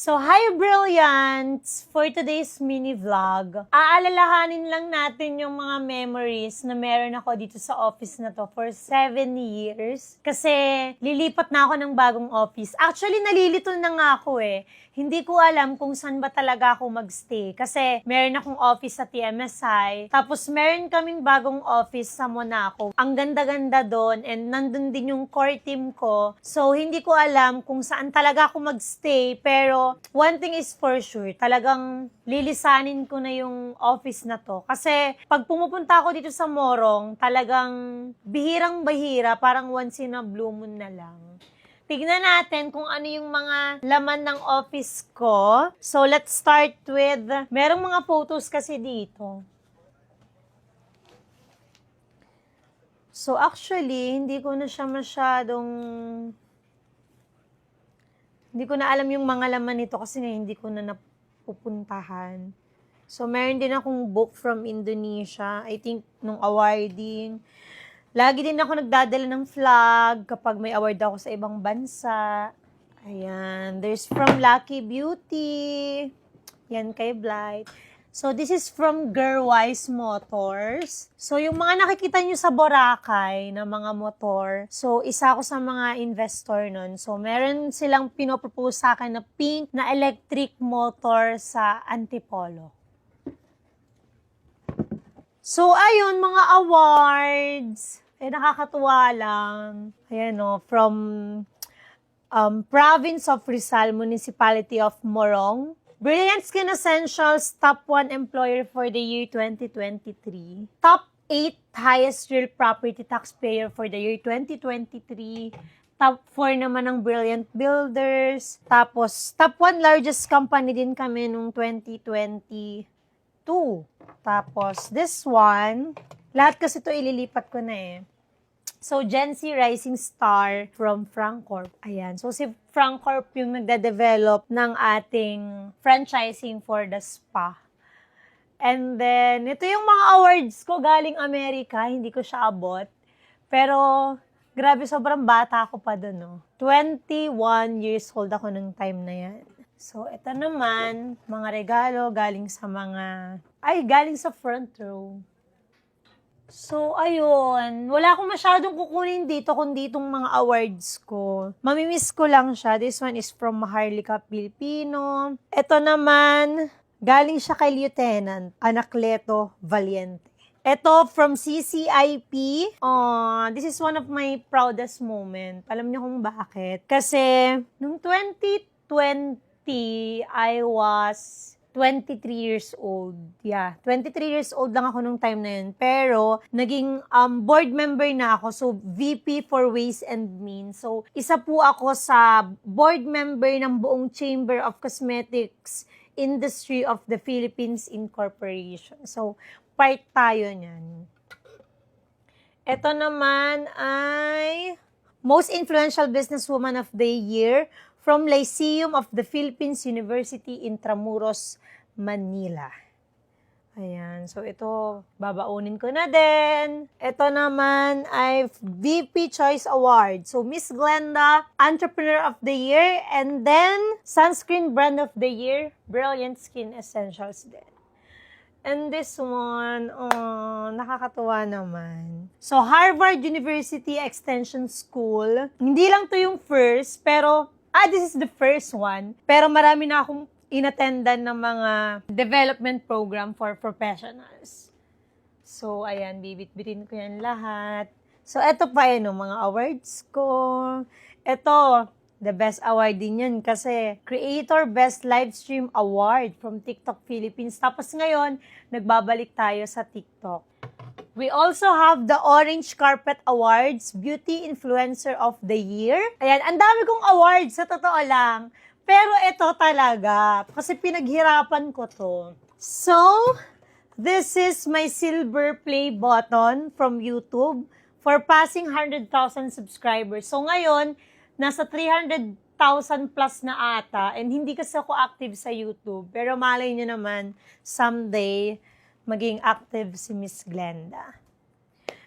So, hi Brilliants! For today's mini vlog, aalalahanin lang natin yung mga memories na meron ako dito sa office na to for 7 years. Kasi lilipat na ako ng bagong office. Actually, nalilito na nga ako eh. Hindi ko alam kung saan ba talaga ako magstay. Kasi meron akong office sa TMSI. Tapos meron kaming bagong office sa Monaco. Ang ganda-ganda doon and nandun din yung core team ko. So, hindi ko alam kung saan talaga ako magstay. Pero, one thing is for sure, talagang lilisanin ko na yung office na to. Kasi, pag pumupunta ako dito sa Morong, talagang bihirang-bahira, parang once in a blue moon na lang. Tignan natin kung ano yung mga laman ng office ko. So, let's start with, merong mga photos kasi dito. So, actually, hindi ko na siya masyadong hindi ko na alam yung mga laman nito kasi nga hindi ko na napupuntahan. So, meron din akong book from Indonesia. I think nung awarding. Lagi din ako nagdadala ng flag kapag may award ako sa ibang bansa. Ayan. There's from Lucky Beauty. Yan kay Blight. So, this is from Gerwise Motors. So, yung mga nakikita nyo sa Boracay na mga motor, so, isa ako sa mga investor nun. So, meron silang pinopropose sa akin na pink na electric motor sa Antipolo. So, ayun, mga awards. Eh, nakakatuwa lang. Ayan, no, from um, Province of Rizal, Municipality of Morong. Brilliant Skin Essentials Top 1 Employer for the year 2023. Top 8 Highest Real Property Taxpayer for the year 2023. Top 4 naman ng Brilliant Builders. Tapos, top 1 largest company din kami nung 2022. Tapos, this one, lahat kasi to ililipat ko na eh. So, Gen Z Rising Star from Frankcorp. Ayan. So, si Frankcorp yung nagde-develop ng ating franchising for the spa. And then, ito yung mga awards ko galing Amerika. Hindi ko siya abot. Pero, grabe, sobrang bata ako pa doon, no? 21 years old ako nung time na yan. So, ito naman, mga regalo galing sa mga... Ay, galing sa front row. So, ayun. Wala akong masyadong kukunin dito kundi itong mga awards ko. Mamimiss ko lang siya. This one is from Maharlika Pilipino. Ito naman, galing siya kay Lieutenant Anacleto Valiente. Ito from CCIP. Oh, this is one of my proudest moment. Alam niyo kung bakit? Kasi, nung 2020, I was 23 years old. Yeah, 23 years old lang ako nung time na yun. Pero, naging um, board member na ako. So, VP for Ways and Means. So, isa po ako sa board member ng buong Chamber of Cosmetics Industry of the Philippines Incorporation. So, part tayo niyan. Ito naman ay Most Influential Businesswoman of the Year from Lyceum of the Philippines University Intramuros, Manila. Ayan. So, ito, babaunin ko na din. Ito naman ay VP Choice Award. So, Miss Glenda, Entrepreneur of the Year. And then, Sunscreen Brand of the Year, Brilliant Skin Essentials din. And this one, oh, nakakatuwa naman. So, Harvard University Extension School. Hindi lang to yung first, pero, ah, this is the first one. Pero marami na akong inattendan ng mga development program for professionals. So, ayan, bibit-bitin ko yan lahat. So, eto pa yun, mga awards ko. Ito, the best award din yun kasi Creator Best Livestream Award from TikTok Philippines. Tapos ngayon, nagbabalik tayo sa TikTok. We also have the Orange Carpet Awards Beauty Influencer of the Year. Ayan, ang dami kong awards, sa totoo lang. Pero ito talaga, kasi pinaghirapan ko to. So, this is my silver play button from YouTube for passing 100,000 subscribers. So ngayon, nasa 300,000 plus na ata and hindi kasi ako active sa YouTube. Pero malay nyo naman, someday, maging active si Miss Glenda.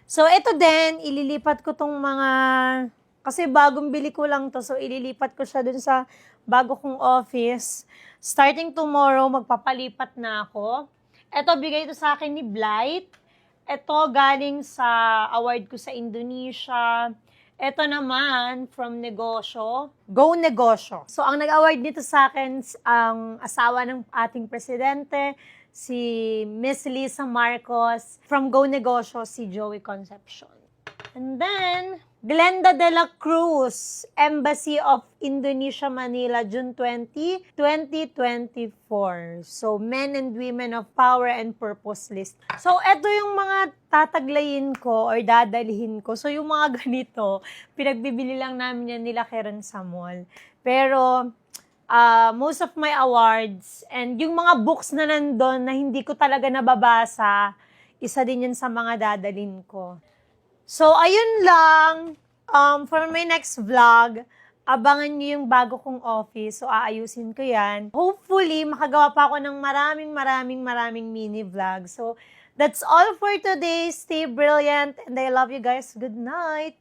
So, ito din, ililipat ko tong mga Kasi bagong bili ko lang to, so ililipat ko siya dun sa bago kong office. Starting tomorrow, magpapalipat na ako. Ito, bigay ito sa akin ni Blight. Ito, galing sa award ko sa Indonesia. Ito naman, from negosyo. Go Negosyo. So, ang nag-award nito sa akin, ang asawa ng ating presidente, si Miss Lisa Marcos. From Go Negosyo, si Joey Concepcion. And then, Glenda de la Cruz, Embassy of Indonesia, Manila, June 20, 2024. So, Men and Women of Power and Purpose List. So, eto yung mga tataglayin ko or dadalhin ko. So, yung mga ganito, pinagbibili lang namin yan nila Karen sa mall. Pero, uh, most of my awards and yung mga books na nandun na hindi ko talaga nababasa, isa din yan sa mga dadalhin ko. So, ayun lang. Um, for my next vlog, abangan niyo yung bago kong office. So, aayusin ko yan. Hopefully, makagawa pa ako ng maraming, maraming, maraming mini vlog. So, that's all for today. Stay brilliant and I love you guys. Good night.